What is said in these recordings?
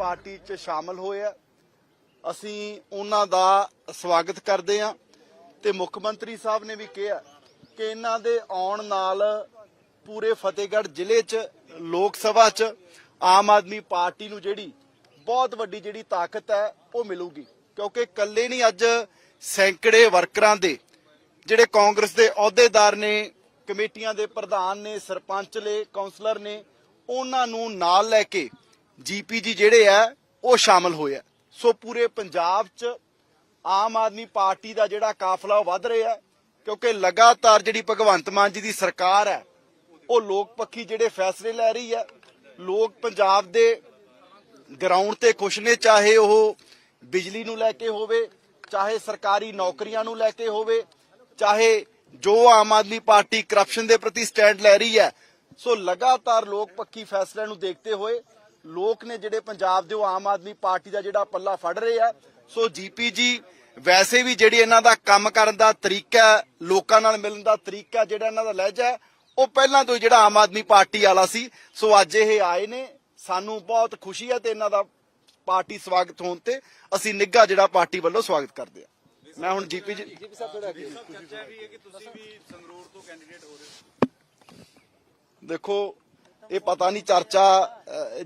Party 'ਚ ਸ਼ਾਮਲ ਹੋਏ ਆ। ਅਸੀਂ ਉਹਨਾਂ ਦਾ ਸਵਾਗਤ ਕਰਦੇ ਹਾਂ ਤੇ ਮੁੱਖ ਮੰਤਰੀ ਸਾਹਿਬ ਨੇ ਵੀ ਕਿਹਾ ਕਿ ਇਹਨਾਂ ਦੇ ਆਉਣ ਨਾਲ ਪੂਰੇ ਫਤਿਹਗੜ੍ਹ ਜ਼ਿਲ੍ਹੇ 'ਚ, ਲੋਕ ਸਭਾ 'ਚ ਆਮ ਆਦਮੀ ਪਾਰਟੀ ਨੂੰ ਜਿਹੜੀ ਬਹੁਤ ਵੱਡੀ ਜਿਹੜੀ ਤਾਕਤ ਹੈ, ਉਹ ਮਿਲੂਗੀ। ਕਿਉਂਕਿ ਇਕੱਲੇ ਨਹੀਂ, ਅੱਜ ਸੈਂਕੜੇ ਵਰਕਰਾਂ ਦੇ ਜਿਹੜੇ ਕਾਂਗਰਸ ਦੇ ਅਹੁਦੇਦਾਰ ਨੇ, ਕਮੇਟੀਆਂ ਦੇ ਪ੍ਰਧਾਨ ਨੇ, ਸਰਪੰਚ ਨੇ ਕਾਉਂਸਲਰ ਨੇ, ਉਹਨਾਂ ਨੂੰ ਨਾਲ ਲੈ ਕੇ ਜੀਪੀਜੀ ਜਿਹੜੇ ਆ, ਉਹ ਸ਼ਾਮਲ ਹੋਏ ਆ। ਸੋ ਪੂਰੇ ਪੰਜਾਬ 'ਚ ਆਮ ਆਦਮੀ ਪਾਰਟੀ ਦਾ ਜਿਹੜਾ ਕਾਫਲਾ ਉਹ ਵੱਧ ਰਿਹਾ ਕਿਉਂਕਿ ਲਗਾਤਾਰ ਜਿਹੜੀ ਭਗਵੰਤ ਮਾਨ ਜੀ ਦੀ ਸਰਕਾਰ ਹੈ, ਉਹ ਲੋਕ ਪੱਖੀ ਜਿਹੜੇ ਫੈਸਲੇ ਲੈ ਰਹੀ ਹੈ। ਲੋਕ ਪੰਜਾਬ ਦੇ ਗਰਾਊਂਡ ਤੇ ਖੁਸ਼ ਨੇ, ਚਾਹੇ ਉਹ ਬਿਜਲੀ ਨੂੰ ਲੈ ਕੇ ਹੋਵੇ, ਚਾਹੇ ਸਰਕਾਰੀ ਨੌਕਰੀਆਂ ਨੂੰ ਲੈ ਕੇ ਹੋਵੇ, ਚਾਹੇ ਜੋ ਆਮ ਆਦਮੀ ਪਾਰਟੀ ਕਰਪਸ਼ਨ ਦੇ ਪ੍ਰਤੀ ਸਟੈਂਡ ਲੈ ਰਹੀ ਹੈ। ਸੋ ਲਗਾਤਾਰ ਲੋਕ ਪੱਖੀ ਫੈਸਲਿਆਂ ਨੂੰ ਦੇਖਦੇ ਹੋਏ ਲੋਕ ਨੇ ਜਿਹੜੇ ਪੰਜਾਬ ਦੇ ਉਹ ਆਮ ਆਦਮੀ ਪਾਰਟੀ ਦਾ ਜਿਹੜਾ ਪੱਲਾ ਫੜ ਰਹੇ ਆ। ਸੋ ਜੀਪੀਜੀ ਵੈਸੇ ਵੀ ਜਿਹੜੀ ਇਹਨਾਂ ਦਾ ਕੰਮ ਕਰਨ ਦਾ ਤਰੀਕਾ ਹੈ, ਲੋਕਾਂ ਨਾਲ ਮਿਲਣ ਦਾ ਤਰੀਕਾ ਜਿਹੜਾ ਇਹਨਾਂ ਦਾ ਲਹਿਜਾ ਹੈ, ਉਹ ਪਹਿਲਾਂ ਤੋਂ ਜਿਹੜਾ ਆਮ ਆਦਮੀ ਪਾਰਟੀ ਵਾਲਾ ਸੀ। ਸੋ ਅੱਜ ਇਹ ਆਏ ਨੇ ਸਾਨੂੰ ਬਹੁਤ ਖੁਸ਼ੀ ਹੈ ਤੇ ਇਹਨਾਂ ਦਾ ਪਾਰਟੀ ਸਵਾਗਤ ਹੋਣ ਤੇ ਅਸੀਂ ਨਿੱਘਾ ਜਿਹੜਾ ਪਾਰਟੀ ਵੱਲੋਂ ਸਵਾਗਤ ਕਰਦੇ ਹਾਂ। ਮੈਂ ਹੁਣ ਜੀਪੀ ਜੀ ਚਰਚਾ ਵੀ ਹੈ ਕਿ ਤੁਸੀਂ ਵੀ ਸੰਗਰੂਰ ਤੋਂ ਕੈਂਡੀਡੇਟ ਹੋ ਰਹੇ ਹੋ? ਦੇਖੋ ਇਹ ਪਤਾ ਨਹੀਂ ਚਰਚਾ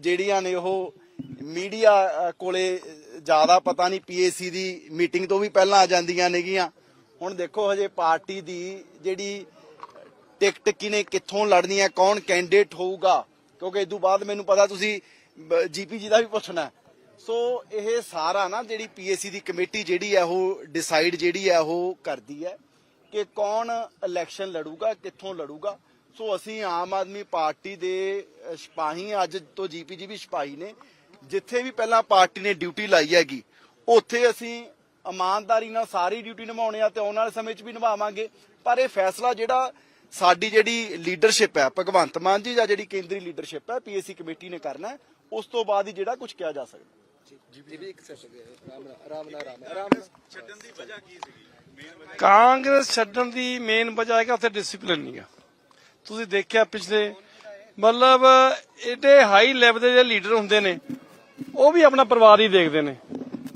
ਜਿਹੜੀਆਂ ਨੇ ਉਹ ਮੀਡੀਆ ਅਹ, ਕੋਲੇ ਜ਼ਿਆਦਾ ਪਤਾ ਨਹੀਂ ਪੀਏਸੀ ਦੀ ਮੀਟਿੰਗ ਤੋਂ ਵੀ ਪਹਿਲਾਂ ਆ ਜਾਂਦੀਆਂ ਨੇਗੀਆਂ। ਹੁਣ ਦੇਖੋ ਹਜੇ ਪਾਰਟੀ ਦੀ ਜਿਹੜੀ ਟਿਕਟ ਕਿਨੇ ਕਿੱਥੋਂ ਲੜਨੀ ਹੈ ਕੌਣ ਕੈਂਡੀਡੇਟ ਹੋਊਗਾ ਕਿਉਂਕਿ ਇਸ ਤੋਂ ਬਾਅਦ ਮੈਨੂੰ ਪਤਾ ਤੁਸੀਂ ਜੀਪੀਜੀ ਦਾ ਵੀ ਪੁੱਛਣਾ ਸੋ ਇਹ ਸਾਰਾ ਨਾ ਜਿਹੜੀ ਪੀਏਸੀ ਦੀ ਕਮੇਟੀ ਜਿਹੜੀ ਹੈ ਉਹ ਡਿਸਾਈਡ ਜਿਹੜੀ ਹੈ ਉਹ ਕਰਦੀ ਹੈ ਕਿ ਕੌਣ ਇਲੈਕਸ਼ਨ ਲੜੂਗਾ ਕਿੱਥੋਂ ਲੜੂਗਾ। ਸੋ ਅਸੀਂ ਆਮ ਆਦਮੀ ਪਾਰਟੀ ਦੇ ਸਿਪਾਹੀ ਅੱਜ ਤੋਂ ਜੀਪੀਜੀ ਵੀ ਸਿਪਾਹੀ ਨੇ। ਜਿੱਥੇ ਵੀ ਪਹਿਲਾਂ ਪਾਰਟੀ ਨੇ ਡਿਊਟੀ ਲਾਈ ਹੈਗੀ ਉੱਥੇ ਅਸੀਂ ਇਮਾਨਦਾਰੀ ਨਾਲ ਸਾਰੀ ਡਿਊਟੀ ਨਿਭਾਉਣੇ ਆ ਤੇ ਆਉਣ ਵਾਲੇ ਸਮੇਂ 'ਚ ਵੀ ਨਿਭਾਵਾਂਗੇ। ਪਰ ਇਹ ਫੈਸਲਾ ਜਿਹੜਾ ਸਾਡੀ ਜਿਹੜੀ ਲੀਡਰਸ਼ਿਪ ਹੈ ਭਗਵੰਤ ਮਾਨ ਜੀ ਜਾਂ ਜਿਹੜੀ ਕੇਂਦਰੀ ਲੀਡਰਸ਼ਿਪ ਹੈ ਪੀਏਸੀ ਕਮੇਟੀ ਨੇ ਕਰਨਾ ਉਸ ਤੋਂ ਬਾਅਦ ਹੀ ਜਿਹੜਾ ਕੁਝ ਕਿਹਾ ਜਾ ਸਕਦਾ। ਛੱਡਣ ਦੀ ਵਜ੍ਹਾ ਕੀ ਸੀਗੀ? ਮੇਨ ਵਜ੍ਹਾ ਕਾਂਗਰਸ ਛੱਡਣ ਦੀ ਮੇਨ ਵਜ੍ਹਾ ਹੈ ਕਿ ਉੱਥੇ ਡਿਸਪਲਿਨ ਨਹੀਂ ਆ। ਤੁਸੀਂ ਦੇਖਿਆ ਪਿਛਲੇ, ਮਤਲਬ ਇਹਦੇ ਹਾਈ ਲੈਵਲ ਦੇ ਜਿਹੜੇ ਲੀਡਰ ਹੁੰਦੇ ਨੇ, ਉਹ ਵੀ ਆਪਣਾ ਪਰਿਵਾਰ ਹੀ ਦੇਖਦੇ ਨੇ।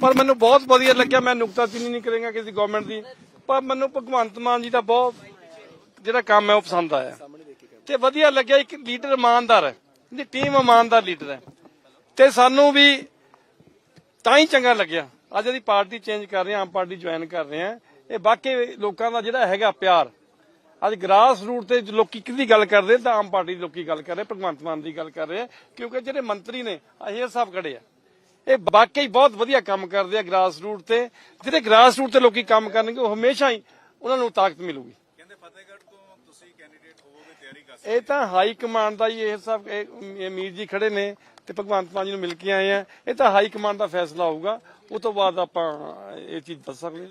ਪਰ ਮੈਨੂੰ ਬਹੁਤ ਵਧੀਆ ਲੱਗਿਆ, ਮੈਂ ਨੁਕਤਾਚੀਨੀ ਨਹੀਂ ਕਰਾਂਗਾ ਕਿਸੇ ਗਵਰਨਮੈਂਟ ਦੀ, ਪਰ ਮੈਨੂੰ ਭਗਵੰਤ ਮਾਨ ਜੀ ਦਾ ਬਹੁਤ ਜਿਹੜਾ ਕੰਮ ਹੈ, ਉਹ ਪਸੰਦ ਆਇਆ। ਤੇ ਵਧੀਆ ਲੱਗਿਆ, ਇੱਕ ਲੀਡਰ ਇਮਾਨਦਾਰ ਹੈ, ਇਹਦੀ ਟੀਮ ਇਮਾਨਦਾਰ ਲੀਡਰ ਹੈ। ਤੇ ਸਾਨੂੰ ਵੀ ਤਾਂ ਹੀ ਚੰਗਾ ਲੱਗਿਆ। ਅੱਜ ਅਸੀਂ ਪਾਰਟੀ ਚੇਂਜ ਕਰ ਰਹੇ ਹਾਂ, ਆਮ ਪਾਰਟੀ ਜੁਆਇਨ ਕਰ ਰਹੇ ਹਾਂ। ਇਹ ਬਾਕੀ ਲੋਕਾਂ ਦਾ ਜਿਹੜਾ ਹੈਗਾ ਪਿਆਰ ਅੱਜ ਗ੍ਰਾਸ ਰੂਟ ਤੇ ਲੋਕੀ ਕਿਹਦੀ ਗੱਲ ਕਰਦੇ ਤਾਂ ਆਮ ਪਾਰਟੀ ਦੇ ਲੋਕੀ ਗੱਲ ਕਰ ਰਹੇ ਭਗਵੰਤ ਮਾਨ ਦੀ ਗੱਲ ਕਰ ਰਹੇ ਕਿਉਂਕਿ ਜਿਹੜੇ ਮੰਤਰੀ ਨੇ ਅਹੀਰ ਸਾਹਿਬ ਖੜੇ ਆ। ਇਹ ਵਾਕਈ ਬਹੁਤ ਵਧੀਆ ਕੰਮ ਕਰਦੇ ਆ ਗ੍ਰਾਸ ਰੂਟ ਤੇ। ਜਿਹੜੇ ਗ੍ਰਾਸ ਰੂਟ ਤੇ ਲੋਕੀ ਕੰਮ ਕਰਨਗੇ ਉਹ ਹਮੇਸ਼ਾ ਹੀ ਉਹਨਾਂ ਨੂੰ ਤਾਕਤ ਮਿਲੂਗੀ। ਕਹਿੰਦੇ ਫਤਿਹਗੜ੍ਹ ਤੋਂ ਤੁਸੀਂ ਕੈਂਡੀਡੇਟ ਹੋਵੋਗੇ ਤਿਆਰੀ ਕਰ ਇਹ ਤਾਂ ਹਾਈ ਕਮਾਂਡ ਦਾ ਹੀ ਇਹ ਸਭ ਇਹ ਮੀਰ ਜੀ ਖੜੇ ਨੇ ਤੇ ਭਗਵੰਤ ਮਾਨ ਜੀ ਨੂੰ ਮਿਲ ਕੇ ਆਏ ਆ। ਇਹ ਤਾਂ ਹਾਈ ਕਮਾਂਡ ਦਾ ਫੈਸਲਾ ਹੋਊਗਾ। ਉਹ ਤੋਂ ਬਾਅਦ ਆਪਾਂ ਇਹ ਚੀਜ਼ ਦੱਸ ਸਕਦੇ ਹਾਂ।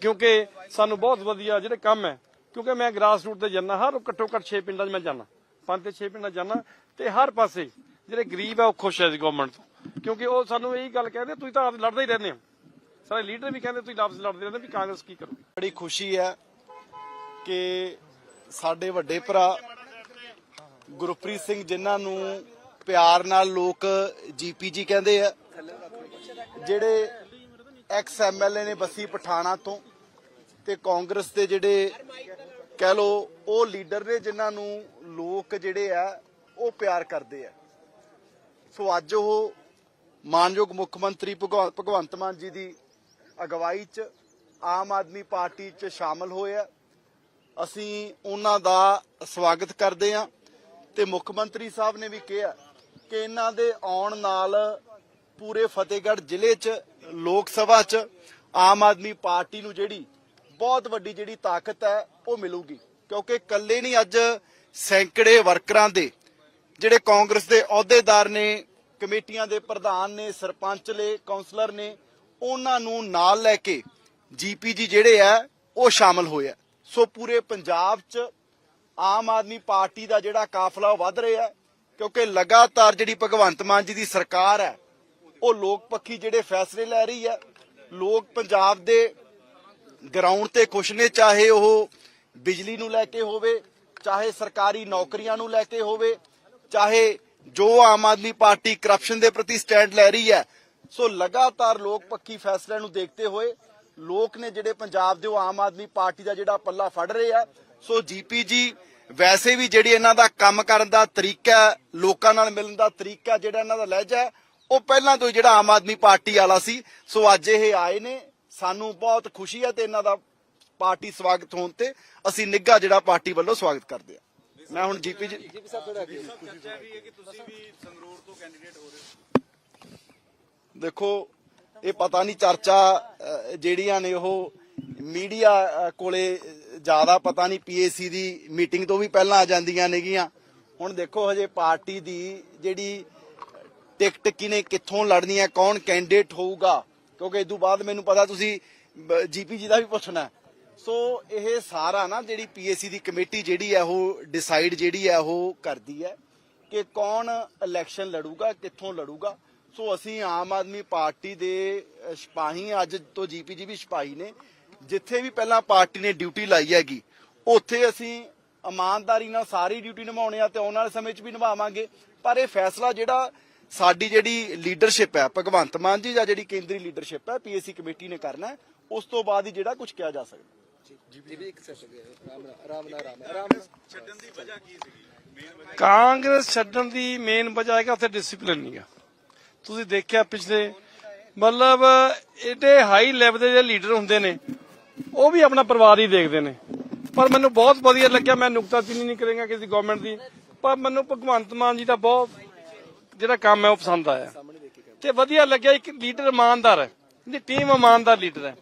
ਕਿਉਂਕਿ ਸਾਨੂੰ ਬਹੁਤ ਵਧੀਆ ਜਿਹੜੇ ਕੰਮ ਹੈ, ਕਿਉਂਕਿ ਮੈਂ ਗ੍ਰਾਸ ਰੂਟ ਤੇ ਜਾਂਦਾ, ਹਰ ਘੱਟੋ ਘੱਟ 6 ਪਿੰਡਾਂ 'ਚ ਮੈਂ ਜਾਂਦਾ, ਪੰਜ ਤੇ 6 ਪਿੰਡਾਂ ਜਾਂਦਾ ਤੇ ਹਰ ਪਾਸੇ ਜਿਹੜੇ ਗਰੀਬ ਹੈ ਉਹ ਖੁਸ਼ ਹੈ ਇਸ ਗਵਰਨਮੈਂਟ ਤੋਂ, ਕਿਉਂਕਿ ਉਹ ਸਾਨੂੰ ਇਹੀ ਗੱਲ ਕਹਿੰਦੇ, ਤੁਸੀਂ ਤਾਂ ਆਪ ਲੜਦੇ ਹੀ ਰਹਿੰਦੇ ਹੋ। ਸਾਰੇ ਲੀਡਰ ਵੀ ਕਹਿੰਦੇ, ਤੁਸੀਂ ਲਫ਼ਜ਼ ਲੜਦੇ ਰਹਿੰਦੇ ਵੀ ਕਾਂਗਰਸ ਕੀ ਕਰੂਗੀ? ਬੜੀ ਖੁਸ਼ੀ ਹੈ ਕਿ ਸਾਡੇ ਵੱਡੇ ਭਰਾ ਗੁਰਪ੍ਰੀਤ ਸਿੰਘ ਜਿਨ੍ਹਾਂ ਨੂੰ ਪਿਆਰ ਨਾਲ ਲੋਕ ਜੀਪੀਜੀ ਕਹਿੰਦੇ ਆ, ਜਿਹੜੇ ਐਕਸ ਐਮਐਲਏ ਨੇ ਬੱਸੀ ਪਠਾਣਾ ਤੋਂ ਤੇ ਕਾਂਗਰਸ ਦੇ ਜਿਹੜੇ ਕਹਿ ਲੋ ਉਹ ਲੀਡਰ ਨੇ ਜਿਨ੍ਹਾਂ ਨੂੰ ਲੋਕ ਜਿਹੜੇ ਆ ਉਹ ਪਿਆਰ ਕਰਦੇ ਆ। ਸੋ ਅੱਜ ਉਹ ਮਾਨਯੋਗ ਮੁੱਖ ਮੰਤਰੀ ਭਗਵ- ਭਗਵੰਤ ਮਾਨ ਜੀ ਦੀ ਅਗਵਾਈ 'ਚ ਆਮ ਆਦਮੀ ਪਾਰਟੀ 'ਚ ਸ਼ਾਮਲ ਹੋਏ ਆ। ਅਸੀਂ ਉਹਨਾਂ ਦਾ ਸਵਾਗਤ ਕਰਦੇ ਹਾਂ ਤੇ ਮੁੱਖ ਮੰਤਰੀ ਸਾਹਿਬ ਨੇ ਵੀ ਕਿਹਾ ਕਿ ਇਹਨਾਂ ਦੇ ਆਉਣ ਨਾਲ ਪੂਰੇ ਫਤਿਹਗੜ੍ਹ ਜ਼ਿਲ੍ਹੇ 'ਚ ਲੋਕ ਸਭਾ 'ਚ ਆਮ ਆਦਮੀ ਪਾਰਟੀ ਨੂੰ ਜਿਹੜੀ ਬਹੁਤ ਵੱਡੀ ਜਿਹੜੀ ਤਾਕਤ ਹੈ, ਉਹ ਮਿਲੂਗੀ। ਕਿਉਂਕਿ ਇਕੱਲੇ ਨਹੀਂ, ਅੱਜ ਸੈਂਕੜੇ ਵਰਕਰਾਂ ਦੇ ਜਿਹੜੇ ਕਾਂਗਰਸ ਦੇ ਅਹੁਦੇਦਾਰ ਨੇ, ਕਮੇਟੀਆਂ ਦੇ ਪ੍ਰਧਾਨ ਨੇ, ਸਰਪੰਚ ਨੇ ਕਾਉਂਸਲਰ ਨੇ, ਉਹਨਾਂ ਨੂੰ ਨਾਲ ਲੈ ਕੇ ਜੀਪੀਜੀ ਜਿਹੜੇ ਆ, ਉਹ ਸ਼ਾਮਲ ਹੋਏ ਆ। ਸੋ ਪੂਰੇ ਪੰਜਾਬ 'ਚ ਆਮ ਆਦਮੀ ਪਾਰਟੀ ਦਾ ਜਿਹੜਾ ਕਾਫਲਾ ਉਹ ਵੱਧ ਰਿਹਾ ਕਿਉਂਕਿ ਲਗਾਤਾਰ ਜਿਹੜੀ ਭਗਵੰਤ ਮਾਨ ਜੀ ਦੀ ਸਰਕਾਰ ਹੈ ਉਹ ਲੋਕ ਪੱਖੀ ਜਿਹੜੇ ਫੈਸਲੇ ਲੈ ਰਹੀ ਹੈ ਲੋਕ ਪੰਜਾਬ ਦੇ ਗਰਾਊਂਡ ਤੇ ਖੁਸ਼ ਨੇ ਚਾਹੇ ਉਹ ਬਿਜਲੀ ਨੂੰ ਲੈ ਕੇ ਹੋਵੇ ਚਾਹੇ ਸਰਕਾਰੀ ਨੌਕਰੀਆਂ ਨੂੰ ਲੈ ਕੇ ਹੋਵੇ ਚਾਹੇ ਜੋ ਆਮ ਆਦਮੀ ਪਾਰਟੀ ਕਰਪਸ਼ਨ ਦੇ ਪ੍ਰਤੀ ਸਟੈਂਡ ਲੈ ਰਹੀ ਹੈ ਸੋ ਲਗਾਤਾਰ ਲੋਕ ਪੱਖੀ ਫੈਸਲਿਆਂ ਨੂੰ ਦੇਖਦੇ ਹੋਏ ਲੋਕ ਨੇ ਜਿਹੜੇ ਪੰਜਾਬ ਦੇ ਉਹ ਆਮ ਆਦਮੀ ਪਾਰਟੀ ਦਾ ਜਿਹੜਾ ਪੱਲਾ ਫੜ ਰਹੇ ਆ ਸੋ ਜੀਪੀਜੀ ਵੈਸੇ ਵੀ ਜਿਹੜੀ ਇਹਨਾਂ ਦਾ ਕੰਮ ਕਰਨ ਦਾ ਤਰੀਕਾ ਲੋਕਾਂ ਨਾਲ ਮਿਲਣ ਦਾ ਤਰੀਕਾ ਜਿਹੜਾ ਇਹਨਾਂ ਦਾ ਲਹਿਜਾ ਹੈ, ਉਹ ਪਹਿਲਾਂ ਤੋਂ ਜਿਹੜਾ ਆਮ ਆਦਮੀ ਪਾਰਟੀ ਵਾਲਾ ਸੀ ਸੋ ਅੱਜ ਇਹ ਆਏ ਨੇ। ਸਾਨੂੰ ਬਹੁਤ ਖੁਸ਼ੀ ਹੈ ਤੇ ਇਹਨਾਂ ਦਾ ਪਾਰਟੀ ਸਵਾਗਤ ਹੋਣ ਤੇ ਅਸੀਂ ਨਿੱਘਾ ਜਿਹੜਾ ਪਾਰਟੀ ਵੱਲੋਂ ਸਵਾਗਤ ਕਰਦੇ ਹਾਂ। ਮੈਂ ਹੁਣ ਜੀਪੀਜੀ ਚਰਚਾ ਵੀ ਹੈ ਕਿ ਤੁਸੀਂ ਵੀ ਸੰਗਰੂਰ ਤੋਂ ਕੈਂਡੀਡੇਟ ਹੋ ਰਹੇ ਹੋ ਦੇਖੋ ਇਹ ਪਤਾ ਨਹੀਂ ਚਰਚਾ ਜਿਹੜੀਆਂ ਨੇ ਉਹ ਮੀਡੀਆ ਕੋਲੇ ਜ਼ਿਆਦਾ ਪਤਾ ਨਹੀਂ ਪੀਏਸੀ ਦੀ ਮੀਟਿੰਗ ਤੋਂ ਵੀ ਪਹਿਲਾਂ ਆ ਜਾਂਦੀਆਂ ਨੇਗੀਆਂ। ਹੁਣ ਦੇਖੋ ਹਜੇ ਪਾਰਟੀ ਦੀ ਜਿਹੜੀ ਟਿਕਟ ਕਿਨੇ ਕਿੱਥੋਂ ਲੜਨੀ ਹੈ, ਕੌਣ ਕੈਂਡੀਡੇਟ ਹੋਊਗਾ? ਕਿਉਂਕਿ ਇਦੋਂ ਬਾਅਦ ਮੈਨੂੰ ਪਤਾ ਤੁਸੀਂ ਜੀਪੀਜੀ ਦਾ ਵੀ ਪੁੱਛਣਾ ਸੋ ਇਹ ਸਾਰਾ ਨਾ ਜਿਹੜੀ ਪੀਏਸੀ ਦੀ ਕਮੇਟੀ ਜਿਹੜੀ ਹੈ, ਉਹ ਡਿਸਾਈਡ ਜਿਹੜੀ ਹੈ, ਉਹ ਕਰਦੀ ਹੈ ਕਿ ਕੌਣ ਇਲੈਕਸ਼ਨ ਲੜੂਗਾ, ਕਿੱਥੋਂ ਲੜੂਗਾ। ਸੋ ਅਸੀਂ ਆਮ ਆਦਮੀ ਪਾਰਟੀ ਦੇ ਸਿਪਾਹੀ ਅੱਜ ਤੋਂ ਜੀਪੀਜੀ ਵੀ ਸਿਪਾਹੀ ਨੇ। ਜਿੱਥੇ ਵੀ ਪਹਿਲਾਂ ਪਾਰਟੀ ਨੇ ਡਿਊਟੀ ਲਾਈ ਹੈਗੀ, ਉੱਥੇ ਅਸੀਂ ਇਮਾਨਦਾਰੀ ਨਾਲ ਸਾਰੀ ਡਿਊਟੀ ਨਿਭਾਉਣੀ ਆ ਤੇ ਆਉਣ ਵਾਲੇ ਸਮੇਂ 'ਚ ਵੀ ਨਿਭਾਵਾਂਗੇ। ਪਰ ਇਹ ਫੈਸਲਾ ਜਿਹੜਾ ਸਾਡੀ ਜਿਹੜੀ ਲੀਡਰਸ਼ਿਪ ਹੈ, ਭਗਵੰਤ ਮਾਨ ਜੀ ਜਾਂ ਜਿਹੜੀ ਕੇਂਦਰੀ ਲੀਡਰਸ਼ਿਪ ਹੈ ਪੀਏਸੀ ਕਮੇਟੀ ਨੇ ਕਰਨਾ ਉਸ ਤੋਂ ਬਾਅਦ ਹੀ ਜਿਹੜਾ ਕੁਝ ਕਿਹਾ ਜਾ ਸਕਦਾ ਕਾਂਗਰਸ ਛੱਡਣ ਦੀ ਮੇਨ ਵਜ੍ਹਾ ਹੈ ਉੱਥੇ ਡਿਸਪਲਿਨ ਨਹੀਂਗਾ ਤੁਸੀਂ ਦੇਖਿਆ ਪਿਛਲੇ, ਮਤਲਬ ਏਡੇ ਹਾਈ ਲੈਵਲ ਦੇ ਜਿਹੜੇ ਲੀਡਰ ਹੁੰਦੇ ਨੇ, ਉਹ ਵੀ ਆਪਣਾ ਪਰਿਵਾਰ ਹੀ ਦੇਖਦੇ ਨੇ। ਪਰ ਮੈਨੂੰ ਬਹੁਤ ਵਧੀਆ ਲੱਗਿਆ, ਮੈਂ ਨੁਕਤਾਚੀਨੀ ਨਹੀਂ ਕਰਾਂਗਾ ਕਿਸੇ ਗਵਰਨਮੈਂਟ ਦੀ, ਪਰ ਮੈਨੂੰ ਭਗਵੰਤ ਮਾਨ ਜੀ ਦਾ ਬਹੁਤ ਜਿਹੜਾ ਕੰਮ ਹੈ ਉਹ ਪਸੰਦ ਆਇਆ। ਤੇ ਵਧੀਆ ਲੱਗਿਆ, ਇੱਕ ਲੀਡਰ ਇਮਾਨਦਾਰ ਹੈ। ਇਹਦੀ ਟੀਮ ਇਮਾਨਦਾਰ ਲੀਡਰ ਹੈ।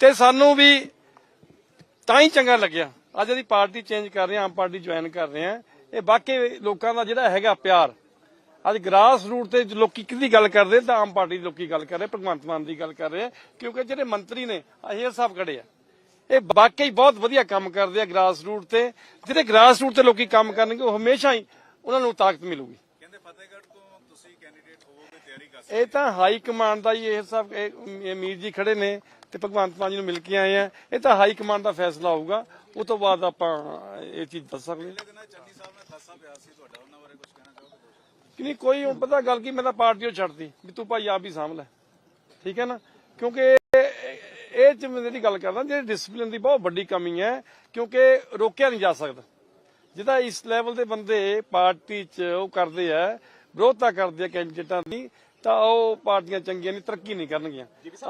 ਤੇ ਸਾਨੂੰ ਵੀ ਤਾਂ ਹੀ ਚੰਗਾ ਲੱਗਿਆ। ਅੱਜ ਅਸੀਂ ਪਾਰਟੀ ਚੇਂਜ ਕਰ ਰਹੇ ਹਾਂ, ਆਮ ਪਾਰਟੀ ਜੁਆਇਨ ਕਰ ਰਹੇ ਹਾਂ। ਇਹ ਵਾਕਈ ਲੋਕਾਂ ਦਾ ਜਿਹੜਾ ਹੈਗਾ ਪਿਆਰ। ਅੱਜ ਗ੍ਰਾਸ ਰੂਟ ਤੇ ਲੋਕੀ ਕਿਹਦੀ ਗੱਲ ਕਰਦੇ ਤਾਂ ਆਮ ਪਾਰਟੀ ਦੇ ਲੋਕੀ ਗੱਲ ਕਰ ਰਹੇ, ਭਗਵੰਤ ਮਾਨ ਦੀ ਗੱਲ ਕਰ ਰਹੇ ਆ ਕਿਉਂਕਿ ਜਿਹੜੇ ਮੰਤਰੀ ਨੇ ਅਹੀਰ ਸਾਹਿਬ ਖੜੇ ਆ। ਇਹ ਵਾਕਈ ਬਹੁਤ ਵਧੀਆ ਕੰਮ ਕਰਦੇ ਆ ਗ੍ਰਾਸ ਰੂਟ ਤੇ। ਜਿਹੜੇ ਗ੍ਰਾਸ ਰੂਟ ਤੇ ਲੋਕੀ ਕੰਮ ਕਰਨਗੇ, ਉਹ ਹਮੇਸ਼ਾ ਹੀ ਉਹਨਾਂ ਨੂੰ ਤਾਕਤ ਮਿਲੂਗੀ। ਫਤਿਹਗੜ੍ਹ ਤੋਂ ਤੁਸੀਂ ਕੈਂਡੀਡੇਟ ਹੋਵੋਗੇ ਤਿਆਰੀ ਕਰ ਇਹ ਤਾਂ ਹਾਈ ਕਮਾਂਡ ਦਾ ਹੀ ਇਹ ਸਭ ਇਹ ਮੀਰ ਜੀ ਖੜੇ ਨੇ ਤੇ ਭਗਵੰਤ ਮਾਨ ਜੀ ਨੂੰ ਮਿਲ ਕੇ ਆਏ ਆ। ਇਹ ਤਾਂ ਹਾਈ ਕਮਾਂਡ ਦਾ ਫੈਸਲਾ ਹੋਊਗਾ। ਉਹ ਤੋਂ ਬਾਅਦ ਆਪਾਂ ਇਹ ਚੀਜ਼ ਦੱਸ ਸਕਦੇ ਹਾਂ। ਸਕਦੇ ਨਾ ਚੰਨੀ ਸਾਹਿਬ ਨੇ ਖਾਸਾ ਪਿਆਰ ਸੀ ਤੁਹਾਡਾ ਉਹਨਾਂ ਬਾਰੇ ਕੁਝ ਕਹਿਣਾ ਚਾਹੋਗੇ ਕਿ ਨਹੀਂ ਕੋਈ ਹੁਣ ਪਤਾ ਗੱਲ ਕੀ ਮੈਂ ਤਾਂ ਪਾਰਟੀ ਉਹ ਛੱਡਦੀ ਵੀ ਤੂੰ ਭਾਈ ਆਪ ਹੀ ਸਾਂਭ ਲੈ। ਠੀਕ ਹੈ ਨਾ? ਕਿਉਂਕਿ ਇਹ- ਮੈਂ ਜਿਹੜੀ ਗੱਲ ਕਰਦਾ ਜਿਹੜੀ ਡਿਸਪਲਿਨ ਦੀ ਬਹੁਤ ਵੱਡੀ ਕਮੀ ਹੈ ਕਿਉਂਕਿ ਰੋਕਿਆ ਨਹੀਂ ਜਾ ਸਕਦਾ। ਜਿਹਦਾ ਇਸ ਲੈਵਲ ਦੇ ਬੰਦੇ ਪਾਰਟੀ 'ਚ ਉਹ ਕਰਦੇ ਆ ਵਿਰੋਧਤਾ ਕਰਦੇ ਆ ਕੈਂਡੀਡੇਟਾਂ ਦੀ ਤਾਂ ਉਹ ਪਾਰਟੀਆਂ ਚੰਗੀਆਂ ਨਹੀਂ ਤਰੱਕੀ ਨਹੀਂ ਕਰਨਗੀਆਂ।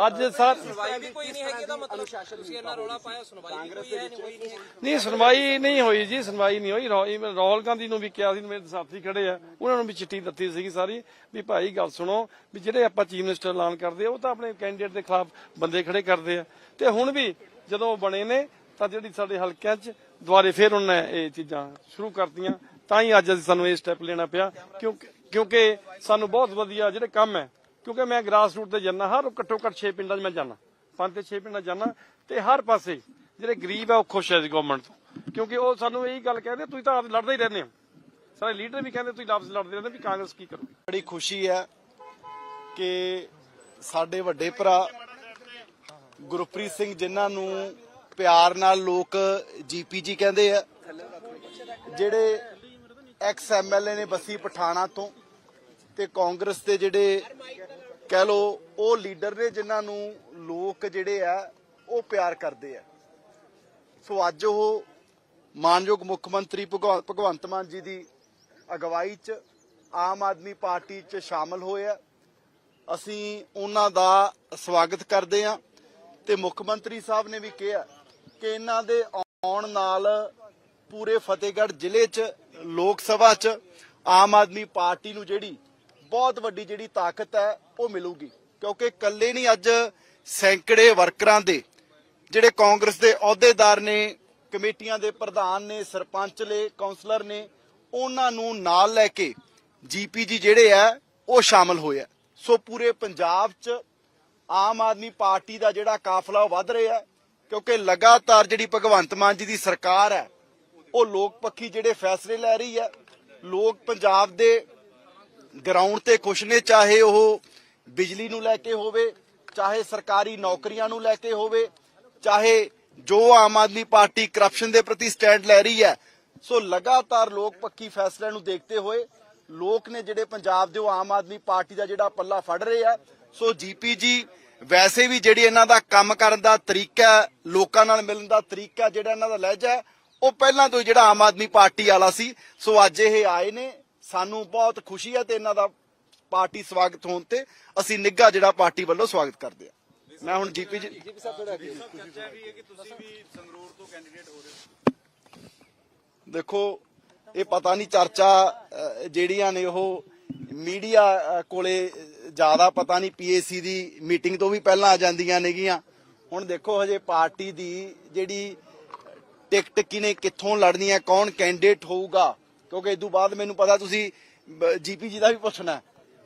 ਅੱਜ ਸਰ ਸੁਣਵਾਈ ਵੀ ਕੋਈ ਨਹੀਂ ਹੈਗੀ ਇਹਦਾ ਮਤਲਬ ਤੁਸੀਂ ਇਹਨਾਂ ਰੋਲਾ ਪਾਇਆ ਸੁਣਵਾਈ ਕੋਈ ਨਹੀਂ ਹੋਈ ਨਹੀਂ ਹੈ ਨਹੀਂ ਸੁਣਵਾਈ ਨਹੀਂ ਹੋਈ ਜੀ ਸੁਣਵਾਈ ਨਹੀਂ ਹੋਈ। ਰਾਹੁਲ ਗਾਂਧੀ ਨੂੰ ਵੀ ਕਿਹਾ ਸੀ ਮੇਰੇ ਸਾਥੀ ਖੜੇ ਆ ਉਹਨਾਂ ਨੂੰ ਵੀ ਚਿੱਠੀ ਦਿੱਤੀ ਸੀਗੀ ਸਾਰੀ ਵੀ ਭਾਈ ਗੱਲ ਸੁਣੋ ਵੀ ਜਿਹੜੇ ਆਪਾਂ ਚੀਫ ਮਿਨਿਸਟਰ ਐਲਾਨ ਕਰਦੇ ਆ ਉਹ ਤਾਂ ਆਪਣੇ ਕੈਂਡੀਡੇਟ ਦੇ ਖਿਲਾਫ ਬੰਦੇ ਖੜੇ ਕਰਦੇ ਆ। ਤੇ ਹੁਣ ਵੀ ਜਦੋਂ ਉਹ ਬਣੇ ਨੇ ਤਾਂ ਜਿਹੜੀ ਸਾਡੇ ਹਲਕਿਆਂ 'ਚ ਦੁਬਾਰੇ ਫੇਰ ਉਹਨਾਂ ਨੇ ਇਹ ਚੀਜ਼ਾਂ ਸ਼ੁਰੂ ਕਰਤੀਆਂ। ਤਾਂ ਹੀ ਅੱਜ ਸਾਨੂੰ ਇਹ ਸਟੈਪ ਲੈਣਾ ਪਿਆ। ਕਿਉਂਕਿ ਕਿਉਂਕਿ ਸਾਨੂੰ ਬਹੁਤ ਵਧੀਆ ਜਿਹੜੇ ਕੰਮ ਹੈ। ਕਿਉਂਕਿ ਮੈਂ ਗ੍ਰਾਸ ਰੂਟ ਤੇ ਜਾਣਾ ਹਰ ਘੱਟੋ ਘੱਟ 6 ਪਿੰਡਾਂ 'ਚ ਮੈਂ ਜਾਣਾ ਪੰਜ ਤੇ 6 ਪਿੰਡਾਂ ਜਾਣਾ ਤੇ ਹਰ ਪਾਸੇ ਜਿਹੜੇ ਗਰੀਬ ਆ ਉਹ ਖੁਸ਼ ਹੈ ਜੀ ਗਵਰਨਮੈਂਟ ਤੋਂ। ਕਿਉਂਕਿ ਉਹ ਸਾਨੂੰ ਇਹੀ ਗੱਲ ਕਹਿੰਦੇ, ਤੁਸੀਂ ਤਾਂ ਆਪ ਲੜਦੇ ਹੀ ਰਹਿੰਦੇ ਹੋ। ਸਾਰੇ ਲੀਡਰ ਵੀ ਕਹਿੰਦੇ, ਤੁਸੀਂ ਲਾਪਸ ਲੜਦੇ ਰਹਿੰਦੇ ਵੀ ਕਾਂਗਰਸ ਕੀ ਕਰੂਗੀ? ਬੜੀ ਖੁਸ਼ੀ ਹੈ ਕਿ ਸਾਡੇ ਵੱਡੇ ਭਰਾ ਗੁਰਪ੍ਰੀਤ ਸਿੰਘ ਜਿਨ੍ਹਾਂ ਨੂੰ ਪਿਆਰ ਨਾਲ ਲੋਕ ਜੀਪੀਜੀ ਕਹਿੰਦੇ ਆ। ਜਿਹੜੇ ਐਕਸ ਐਮਐਲਏ ਨੇ ਬਸੀ ਪਠਾਣਾ ਤੋਂ ਤੇ ਕਾਂਗਰਸ ਦੇ ਜਿਹੜੇ ਕਹਿ ਲੋ ਉਹ ਲੀਡਰ ਨੇ ਜਿਨ੍ਹਾਂ ਨੂੰ ਲੋਕ ਜਿਹੜੇ ਆ ਉਹ ਪਿਆਰ ਕਰਦੇ ਆ। ਸੋ ਅੱਜ ਉਹ ਮਾਨਯੋਗ ਮੁੱਖ ਮੰਤਰੀ ਭਗਵ- ਭਗਵੰਤ ਮਾਨ ਜੀ ਦੀ ਅਗਵਾਈ 'ਚ ਆਮ ਆਦਮੀ ਪਾਰਟੀ 'ਚ ਸ਼ਾਮਲ ਹੋਏ ਆ। ਅਸੀਂ ਉਹਨਾਂ ਦਾ ਸਵਾਗਤ ਕਰਦੇ ਹਾਂ ਤੇ ਮੁੱਖ ਮੰਤਰੀ ਸਾਹਿਬ ਨੇ ਵੀ ਕਿਹਾ ਕਿ ਇਹਨਾਂ ਦੇ ਆਉਣ ਨਾਲ ਪੂਰੇ ਫਤਿਹਗੜ੍ਹ ਜ਼ਿਲ੍ਹੇ 'ਚ, ਲੋਕ ਸਭਾ 'ਚ, ਆਮ ਆਦਮੀ ਪਾਰਟੀ ਨੂੰ ਜਿਹੜੀ ਬਹੁਤ ਵੱਡੀ ਜਿਹੜੀ ਤਾਕਤ ਹੈ, ਉਹ ਮਿਲੂਗੀ। ਕਿਉਂਕਿ ਇਕੱਲੇ ਨਹੀਂ, ਅੱਜ ਸੈਂਕੜੇ ਵਰਕਰਾਂ ਦੇ ਜਿਹੜੇ ਕਾਂਗਰਸ ਦੇ ਅਹੁਦੇਦਾਰ ਨੇ, ਕਮੇਟੀਆਂ ਦੇ ਪ੍ਰਧਾਨ ਨੇ, ਸਰਪੰਚ ਨੇ ਕਾਉਂਸਲਰ ਨੇ, ਉਹਨਾਂ ਨੂੰ ਨਾਲ ਲੈ ਕੇ ਜੀਪੀਜੀ ਜਿਹੜੇ ਆ, ਉਹ ਸ਼ਾਮਲ ਹੋਏ ਆ। ਸੋ ਪੂਰੇ ਪੰਜਾਬ 'ਚ ਆਮ ਆਦਮੀ ਪਾਰਟੀ ਦਾ ਜਿਹੜਾ ਕਾਫਲਾ ਉਹ ਵੱਧ ਰਿਹਾ ਕਿਉਂਕਿ ਲਗਾਤਾਰ ਜਿਹੜੀ ਭਗਵੰਤ ਮਾਨ ਜੀ ਦੀ ਸਰਕਾਰ ਹੈ, ਉਹ ਲੋਕ ਪੱਖੀ ਜਿਹੜੇ ਫੈਸਲੇ ਲੈ ਰਹੀ ਹੈ, ਲੋਕ ਪੰਜਾਬ ਦੇ ਗਰਾਊਂਡ ਤੇ ਖੁਸ਼ ਨੇ, ਚਾਹੇ ਉਹ ਬਿਜਲੀ ਨੂੰ ਲੈ ਕੇ ਹੋਵੇ, ਚਾਹੇ ਸਰਕਾਰੀ ਨੌਕਰੀਆਂ ਨੂੰ ਲੈ ਕੇ ਹੋਵੇ, ਚਾਹੇ ਜੋ ਆਮ ਆਦਮੀ ਪਾਰਟੀ ਕਰਪਸ਼ਨ ਦੇ ਪ੍ਰਤੀ ਸਟੈਂਡ ਲੈ ਰਹੀ ਹੈ। ਸੋ ਲਗਾਤਾਰ ਲੋਕ ਪੱਕੀ ਫੈਸਲਿਆਂ ਨੂੰ ਦੇਖਦੇ ਹੋਏ, ਲੋਕ ਨੇ ਜਿਹੜੇ ਪੰਜਾਬ ਦੇ ਉਹ ਆਮ ਆਦਮੀ ਪਾਰਟੀ ਦਾ ਜਿਹੜਾ ਪੱਲਾ ਫੜ ਰਹੇ ਆ ਸੋ ਜੀਪੀਜੀ ਵੈਸੇ ਵੀ ਜਿਹੜੀ ਇਹਨਾਂ ਦਾ ਕੰਮ ਕਰਨ ਦਾ ਤਰੀਕਾ ਲੋਕਾਂ ਨਾਲ ਮਿਲਣ ਦਾ ਤਰੀਕਾ ਜਿਹੜਾ ਇਹਨਾਂ ਦਾ ਲਹਿਜਾ ਹੈ, ਉਹ ਪਹਿਲਾਂ ਤੋਂ ਜਿਹੜਾ ਆਮ ਆਦਮੀ ਪਾਰਟੀ ਵਾਲਾ ਸੀ। ਸੋ ਅੱਜ ਇਹ ਆਏ ਨੇ ਸਾਨੂੰ ਬਹੁਤ ਖੁਸ਼ੀ ਹੈ ਤੇ ਇਹਨਾਂ ਦਾ ਪਾਰਟੀ ਸਵਾਗਤ ਹੋਣ ਤੇ ਅਸੀਂ ਨਿੱਘਾ ਜਿਹੜਾ ਪਾਰਟੀ ਵੱਲੋਂ ਸਵਾਗਤ ਕਰਦੇ ਹਾਂ। ਮੈਂ ਹੁਣ ਜੀਪੀ ਜੀ ਚਰਚਾ ਵੀ ਹੈ ਕਿ ਤੁਸੀਂ ਵੀ ਸੰਗਰੂਰ ਤੋਂ ਕੈਂਡੀਡੇਟ ਹੋ ਰਹੇ ਹੋ। ਦੇਖੋ ਇਹ ਪਤਾ ਨਹੀਂ ਚਰਚਾ ਜਿਹੜੀਆਂ ਨੇ ਉਹ ਮੀਡੀਆ ਕੋਲੇ ਜ਼ਿਆਦਾ ਪਤਾ ਨਹੀਂ ਪੀਏਸੀ ਦੀ ਮੀਟਿੰਗ ਤੋਂ ਵੀ ਪਹਿਲਾਂ ਆ ਜਾਂਦੀਆਂ ਨੇਗੀਆਂ। ਹੁਣ ਦੇਖੋ ਹਜੇ ਪਾਰਟੀ ਦੀ ਜਿਹੜੀ ਟਿਕਟ ਕਿਨੇ ਕਿੱਥੋਂ ਲੜਨੀ ਹੈ, ਕੌਣ ਕੈਂਡੀਡੇਟ ਹੋਊਗਾ, ਕਿਉਂਕਿ ਇਸ ਤੋਂ ਬਾਅਦ ਮੈਨੂੰ ਪਤਾ ਤੁਸੀਂ ਜੀਪੀਜੀ ਦਾ ਵੀ ਪੁੱਛਣਾ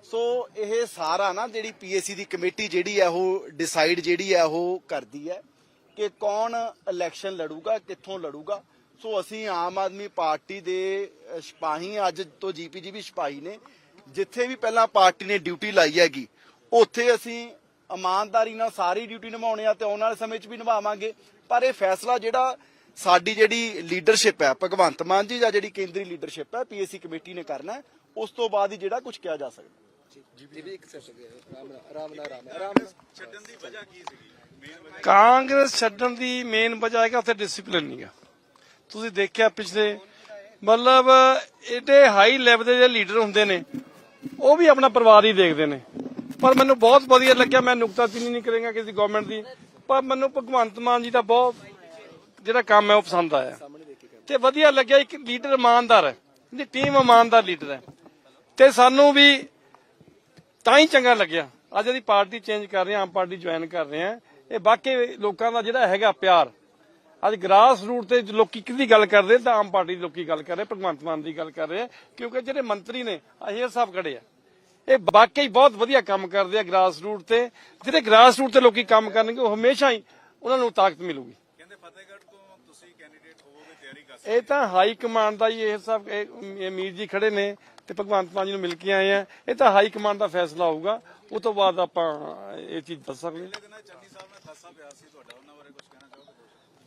ਸੋ ਇਹ ਸਾਰਾ ਨਾ ਜਿਹੜੀ ਪੀਏਸੀ ਦੀ ਕਮੇਟੀ ਜਿਹੜੀ ਹੈ, ਉਹ ਡਿਸਾਈਡ ਜਿਹੜੀ ਹੈ, ਉਹ ਕਰਦੀ ਹੈ ਕਿ ਕੌਣ ਇਲੈਕਸ਼ਨ ਲੜੂਗਾ, ਕਿੱਥੋਂ ਲੜੂਗਾ। ਸੋ ਅਸੀਂ ਆਮ ਆਦਮੀ ਪਾਰਟੀ ਦੇ ਸਿਪਾਹੀ ਅੱਜ ਤੋਂ ਜੀਪੀਜੀ ਵੀ ਸਿਪਾਹੀ ਨੇ। ਜਿੱਥੇ ਵੀ ਪਹਿਲਾਂ ਪਾਰਟੀ ਨੇ ਡਿਊਟੀ ਲਾਈ ਹੈਗੀ, ਉੱਥੇ ਅਸੀਂ ਇਮਾਨਦਾਰੀ ਨਾਲ ਸਾਰੀ ਡਿਊਟੀ ਨਿਭਾਉਣੀ ਆ ਤੇ ਆਉਣ ਵਾਲੇ ਸਮੇਂ 'ਚ ਵੀ ਨਿਭਾਵਾਂਗੇ। ਪਰ ਇਹ ਫੈਸਲਾ ਜਿਹੜਾ ਸਾਡੀ ਜਿਹੜੀ ਲੀਡਰਸ਼ਿਪ ਹੈ, ਭਗਵੰਤ ਮਾਨ ਜੀ ਜਾਂ ਜਿਹੜੀ ਕੇਂਦਰੀ ਲੀਡਰਸ਼ਿਪ ਹੈ, ਪੀਏਸੀ ਕਮੇਟੀ ਨੇ ਕਰਨਾ ਉਸ ਤੋਂ ਬਾਅਦ ਹੀ ਜਿਹੜਾ ਕੁਝ ਕਿਹਾ ਜਾ ਸਕਦਾ। ਕਾਂਗਰਸ ਛੱਡਣ ਦੀ ਮੇਨ ਵਜ੍ਹਾ ਹੈਗਾ ਕਿ ਉੱਥੇ ਡਿਸਪਲਿਨ ਨਹੀਂਗਾ ਤੁਸੀਂ ਦੇਖਿਆ ਪਿਛਲੇ, ਮਤਲਬ, ਏਡੇ ਹਾਈ ਲੈਵਲ ਦੇ ਜਿਹੜੇ ਲੀਡਰ ਹੁੰਦੇ ਨੇ ਉਹ ਵੀ ਆਪਣਾ ਪਰਿਵਾਰ ਹੀ ਦੇਖਦੇ ਨੇ। ਪਰ ਮੈਨੂੰ ਬਹੁਤ ਵਧੀਆ ਲੱਗਿਆ, ਮੈਂ ਨੁਕਤਾਚੀਨੀ ਨਹੀਂ ਕਰਾਂਗਾ ਕਿਸੇ ਗਵਰਨਮੈਂਟ ਦੀ। ਪਰ ਮੈਨੂੰ ਭਗਵੰਤ ਮਾਨ ਜੀ ਦਾ ਬਹੁਤ ਜਿਹੜਾ ਕੰਮ ਹੈ, ਉਹ ਪਸੰਦ ਆਇਆ। ਤੇ ਵਧੀਆ ਲੱਗਿਆ, ਇੱਕ ਲੀਡਰ ਇਮਾਨਦਾਰ ਹੈ। ਇਹਦੀ ਟੀਮ ਇਮਾਨਦਾਰ ਲੀਡਰ ਹੈ। ਤੇ ਸਾਨੂੰ ਵੀ ਤਾਂ ਹੀ ਚੰਗਾ ਲੱਗਿਆ। ਅੱਜ ਇਹਦੀ ਪਾਰਟੀ ਚੇਂਜ ਕਰ ਰਹੇ ਹਾਂ, ਆਮ ਪਾਰਟੀ ਜੁਆਇਨ ਕਰ ਰਹੇ ਹਾਂ। ਇਹ ਬਾਕੀ ਲੋਕਾਂ ਦਾ ਜਿਹੜਾ ਹੈਗਾ ਪਿਆਰ। ਅੱਜ ਗ੍ਰਾਸ ਰੂਟ ਤੇ ਲੋਕੀ ਕਿਹਦੀ ਗੱਲ ਕਰਦੇ ਤਾਂ ਆਮ ਪਾਰਟੀ ਦੇ ਲੋਕੀ ਗੱਲ ਕਰ ਰਹੇ ਭਗਵੰਤ ਮਾਨ ਦੀ ਗੱਲ ਕਰ ਰਹੇ ਕਿਉਂਕਿ ਜਿਹੜੇ ਮੰਤਰੀ ਨੇ ਅਹੀਰ ਸਾਹਿਬ ਖੜੇ ਆ। ਇਹ ਵਾਕਈ ਬਹੁਤ ਵਧੀਆ ਕੰਮ ਕਰਦੇ ਆ ਗ੍ਰਾਸ ਰੂਟ ਤੇ। ਜਿਹੜੇ ਗ੍ਰਾਸ ਰੂਟ ਤੇ ਲੋਕੀ ਕੰਮ ਕਰਨਗੇ ਉਹ ਹਮੇਸ਼ਾ ਹੀ ਉਹਨਾਂ ਨੂੰ ਤਾਕਤ ਮਿਲੂਗੀ। ਕਹਿੰਦੇ ਫਤਿਹਗੜ੍ਹ ਤੋਂ ਤੁਸੀਂ ਕੈਂਡੀਡੇਟ ਹੋਵੋਗੇ ਤਿਆਰੀ ਕਰ ਇਹ ਤਾਂ ਹਾਈ ਕਮਾਂਡ ਦਾ ਹੀ ਇਹ ਸਭ ਇਹ ਮੀਰ ਜੀ ਖੜੇ ਨੇ ਤੇ ਭਗਵੰਤ ਮਾਨ ਜੀ ਨੂੰ ਮਿਲ ਕੇ ਆਏ ਆ। ਇਹ ਤਾਂ ਹਾਈ ਕਮਾਂਡ ਦਾ ਫੈਸਲਾ ਹੋਊਗਾ। ਉਹ ਤੋਂ ਬਾਅਦ ਆਪਾਂ ਇਹ ਚੀਜ਼ ਦੱਸ ਸਕਦੇ ਹਾਂ।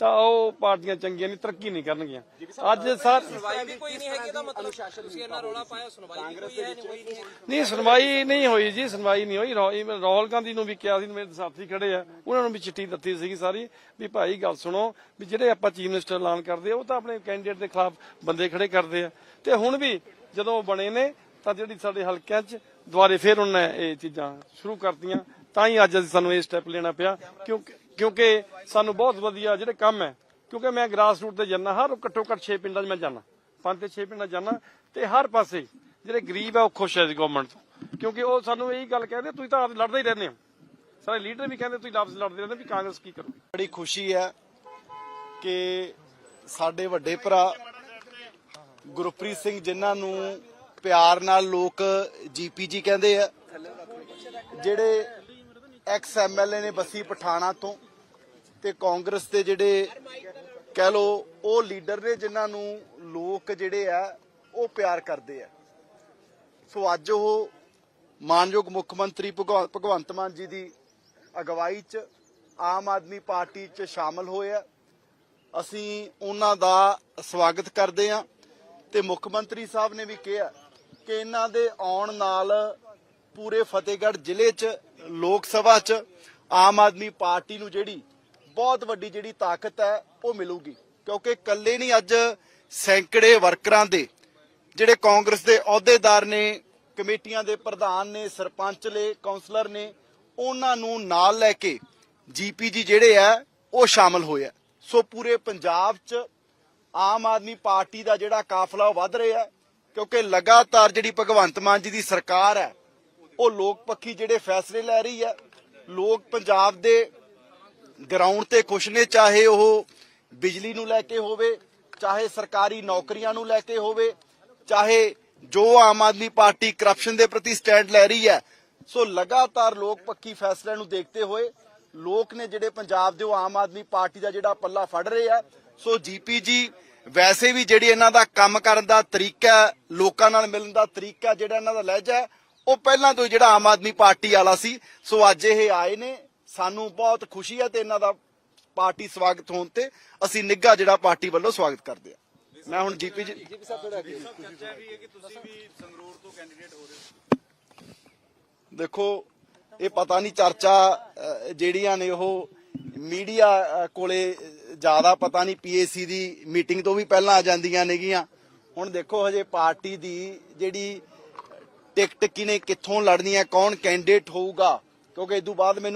ਤਾਂ ਉਹ ਪਾਰਟੀਆਂ ਚੰਗੀਆਂ ਨਹੀਂ ਤਰੱਕੀ ਨਹੀਂ ਕਰਨਗੀਆਂ। ਅੱਜ ਸਰ ਸੁਣਵਾਈ ਵੀ ਕੋਈ ਨਹੀਂ ਹੈਗੀ ਇਹਦਾ ਮਤਲਬ ਤੁਸੀਂ ਇਹਨਾਂ ਰੋਲਾ ਪਾਇਆ ਸੁਣਵਾਈ ਵੀ ਕੋਈ ਹੈ ਨਹੀਂ ਹੋਈ ਨਹੀਂ ਹੈਗੀ। ਨਹੀਂ ਸੁਣਵਾਈ ਨਹੀਂ ਹੋਈ ਜੀ ਸੁਣਵਾਈ ਨਹੀਂ ਹੋਈ। ਰੋ- ਇਹ ਰਾਹੁਲ ਗਾਂਧੀ ਨੂੰ ਵੀ ਕਿਹਾ ਸੀ ਮੇਰੇ ਸਾਥੀ ਖੜੇ ਆ ਉਹਨਾਂ ਨੂੰ ਵੀ ਚਿੱਠੀ ਦਿੱਤੀ ਸੀਗੀ ਸਾਰੀ ਵੀ ਭਾਈ ਗੱਲ ਸੁਣੋ ਵੀ ਜਿਹੜੇ ਆਪਾਂ ਚੀਫ ਮਿਨਿਸਟਰ ਐਲਾਨ ਕਰਦੇ ਆ ਉਹ ਤਾਂ ਆਪਣੇ ਕੈਂਡੀਡੇਟ ਦੇ ਖਿਲਾਫ ਬੰਦੇ ਖੜੇ ਕਰਦੇ ਆ। ਤੇ ਹੁਣ ਵੀ ਜਦੋਂ ਉਹ ਬਣੇ ਨੇ ਤਾਂ ਜਿਹੜੀ ਸਾਡੇ ਹਲਕਿਆਂ 'ਚ ਦੁਬਾਰੇ ਫੇਰ ਉਹਨਾਂ ਨੇ ਇਹ ਚੀਜ਼ਾਂ ਸ਼ੁਰੂ ਕਰਤੀਆਂ ਤਾਂ ਹੀ ਅੱਜ ਅਸੀਂ ਸਾਨੂੰ ਇਹ ਸਟੈਪ ਲੈਣਾ ਪਿਆ ਕਿਉਂਕਿ ਕਿਉਂਕਿ ਸਾਨੂੰ ਬਹੁਤ ਵਧੀਆ ਜਿਹੜੇ ਕੰਮ ਹੈ, ਕਿਉਂਕਿ ਮੈਂ ਗ੍ਰਾਸ ਰੂਟ ਤੇ ਜਾਂਦਾ, ਹਰ ਘੱਟੋ ਘੱਟ 6 ਪਿੰਡਾਂ 'ਚ ਮੈਂ ਜਾਂਦਾ, ਪੰਜ ਤੇ 6 ਪਿੰਡਾਂ ਜਾਂਦਾ ਤੇ ਹਰ ਪਾਸੇ ਜਿਹੜੇ ਗਰੀਬ ਹੈ ਉਹ ਖੁਸ਼ ਹੈ ਗਵਰਨਮੈਂਟ ਤੋਂ, ਕਿਉਂਕਿ ਉਹ ਸਾਨੂੰ ਇਹੀ ਗੱਲ ਕਹਿੰਦੇ ਤੁਸੀਂ ਤਾਂ ਆਪ ਲੜਦੇ ਹੀ ਰਹਿੰਦੇ ਹੋ। ਸਾਰੇ ਲੀਡਰ ਵੀ ਕਹਿੰਦੇ ਤੁਸੀਂ ਲਫ਼ਜ਼ ਲੜਦੇ ਰਹਿੰਦੇ ਵੀ ਕਾਂਗਰਸ ਕੀ ਕਰੂ ਬੜੀ ਖੁਸ਼ੀ ਹੈ ਕਿ ਸਾਡੇ ਵੱਡੇ ਭਰਾ ਗੁਰਪ੍ਰੀਤ ਸਿੰਘ ਜਿਨ੍ਹਾਂ ਨੂੰ ਪਿਆਰ ਨਾਲ ਲੋਕ ਜੀਪੀਜੀ ਕਹਿੰਦੇ ਆ, ਜਿਹੜੇ ਐਕਸ ਐਮਐਲਏ ਨੇ ਬਸੀ ਪਠਾਣਾ ਤੋਂ ਤੇ ਕਾਂਗਰਸ ਦੇ ਜਿਹੜੇ ਕਹਿ ਲੋ ਉਹ ਲੀਡਰ ਨੇ ਜਿਨ੍ਹਾਂ ਨੂੰ ਲੋਕ ਜਿਹੜੇ ਆ, ਉਹ ਪਿਆਰ ਕਰਦੇ ਆ। ਸੋ ਅੱਜ ਉਹ ਮਾਨਯੋਗ ਮੁੱਖ ਮੰਤਰੀ ਭਗਵ- ਭਗਵੰਤ ਮਾਨ ਜੀ ਦੀ ਅਗਵਾਈ 'ਚ ਆਮ ਆਦਮੀ ਪਾਰਟੀ 'ਚ ਸ਼ਾਮਲ ਹੋਏ ਆ। ਅਸੀਂ ਉਹਨਾਂ ਦਾ ਸਵਾਗਤ ਕਰਦੇ ਹਾਂ ਤੇ ਮੁੱਖ ਮੰਤਰੀ ਸਾਹਿਬ ਨੇ ਵੀ ਕਿਹਾ ਕਿ ਇਹਨਾਂ ਦੇ ਆਉਣ ਨਾਲ ਪੂਰੇ ਫਤਿਹਗੜ੍ਹ ਜ਼ਿਲ੍ਹੇ 'ਚ, ਲੋਕ ਸਭਾ 'ਚ ਆਮ ਆਦਮੀ ਪਾਰਟੀ ਨੂੰ ਜਿਹੜੀ ਬਹੁਤ ਵੱਡੀ ਜਿਹੜੀ ਤਾਕਤ ਹੈ, ਉਹ ਮਿਲੂਗੀ। ਕਿਉਂਕਿ ਇਕੱਲੇ ਨਹੀਂ, ਅੱਜ ਸੈਂਕੜੇ ਵਰਕਰਾਂ ਦੇ, ਜਿਹੜੇ ਕਾਂਗਰਸ ਦੇ ਅਹੁਦੇਦਾਰ ਨੇ, ਕਮੇਟੀਆਂ ਦੇ ਪ੍ਰਧਾਨ ਨੇ, ਸਰਪੰਚ ਨੇ ਕਾਉਂਸਲਰ ਨੇ, ਉਹਨਾਂ ਨੂੰ ਨਾਲ ਲੈ ਕੇ ਜੀਪੀਜੀ ਜਿਹੜੇ ਆ, ਉਹ ਸ਼ਾਮਲ ਹੋਏ ਆ। ਸੋ ਪੂਰੇ ਪੰਜਾਬ 'ਚ ਆਮ ਆਦਮੀ ਪਾਰਟੀ ਦਾ ਜਿਹੜਾ ਕਾਫਲਾ ਉਹ ਵੱਧ ਰਿਹਾ ਕਿਉਂਕਿ ਲਗਾਤਾਰ ਜਿਹੜੀ ਭਗਵੰਤ ਮਾਨ ਜੀ ਦੀ ਸਰਕਾਰ ਹੈ, ਉਹ ਲੋਕ ਪੱਖੀ ਜਿਹੜੇ ਫੈਸਲੇ ਲੈ ਰਹੀ ਹੈ, ਲੋਕ ਪੰਜਾਬ ਦੇ ਗਰਾਊਂਡ ਤੇ ਖੁਸ਼ ਨੇ ਚਾਹੇ ਉਹ ਬਿਜਲੀ ਨੂੰ ਲੈ ਕੇ ਹੋਵੇ ਚਾਹੇ ਸਰਕਾਰੀ ਨੌਕਰੀਆਂ ਨੂੰ ਲੈ ਕੇ ਹੋਵੇ ਚਾਹੇ ਜੋ ਆਮ ਆਦਮੀ ਪਾਰਟੀ ਕਰਪਸ਼ਨ ਦੇ ਪ੍ਰਤੀ ਸਟੈਂਡ ਲੈ ਰਹੀ ਹੈ। ਸੋ ਲਗਾਤਾਰ ਲੋਕ ਪੱਖੀ ਫੈਸਲਿਆਂ ਨੂੰ ਦੇਖਦੇ ਹੋਏ ਲੋਕ ਨੇ ਜਿਹੜੇ ਪੰਜਾਬ ਦੇ ਉਹ ਆਮ ਆਦਮੀ ਪਾਰਟੀ ਦਾ ਜਿਹੜਾ ਪੱਲਾ ਫੜ ਰਹੇ ਆ ਸੋ ਜੀਪੀਜੀ ਵੈਸੇ ਵੀ ਜਿਹੜੀ ਇਹਨਾਂ ਦਾ ਕੰਮ ਕਰਨ ਦਾ ਤਰੀਕਾ ਲੋਕਾਂ ਨਾਲ ਮਿਲਣ ਦਾ ਤਰੀਕਾ ਜਿਹੜਾ ਇਹਨਾਂ ਦਾ ਲਹਿਜਾ ਹੈ, ਉਹ ਪਹਿਲਾਂ ਤੋਂ ਜਿਹੜਾ ਆਮ ਆਦਮੀ ਪਾਰਟੀ ਵਾਲਾ ਸੀ। ਸੋ ਅੱਜ ਇਹ ਆਏ ਨੇ ਸਾਨੂੰ ਬਹੁਤ ਖੁਸ਼ੀ ਹੈ ਤੇ ਇਹਨਾਂ ਦਾ ਪਾਰਟੀ ਸਵਾਗਤ ਹੋਣ ਤੇ ਅਸੀਂ ਨਿੱਘਾ ਜਿਹੜਾ ਪਾਰਟੀ ਵੱਲੋਂ ਸਵਾਗਤ ਕਰਦੇ ਆ। ਮੈਂ ਹੁਣ ਜੀਪੀਜੀ ਚਰਚਾ ਵੀ ਹੈ ਕਿ ਤੁਸੀਂ ਵੀ ਸੰਗਰੂਰ ਤੋਂ ਕੈਂਡੀਡੇਟ ਹੋ ਰਹੇ ਹੋ। ਦੇਖੋ ਇਹ ਪਤਾ ਨਹੀਂ ਚਰਚਾ ਜਿਹੜੀਆਂ ਨੇ ਉਹ ਮੀਡੀਆ ਕੋਲੇ ਜ਼ਿਆਦਾ ਪਤਾ ਨਹੀਂ ਪੀਏਸੀ ਦੀ ਮੀਟਿੰਗ ਤੋਂ ਵੀ ਪਹਿਲਾਂ ਆ ਜਾਂਦੀਆਂ ਨੇਗੀਆਂ। ਹੁਣ ਦੇਖੋ ਹਜੇ ਪਾਰਟੀ ਦੀ ਜਿਹੜੀ ਟਿਕਟ ਕਿਨੇ ਕਿੱਥੋਂ ਲੜਨੀ ਹੈ ਕੌਣ ਕੈਂਡੀਡੇਟ ਹੋਊਗਾ ਕਿਉਂਕਿ ਇਸ ਤੋਂ ਬਾਅਦ ਮੈਨੂੰ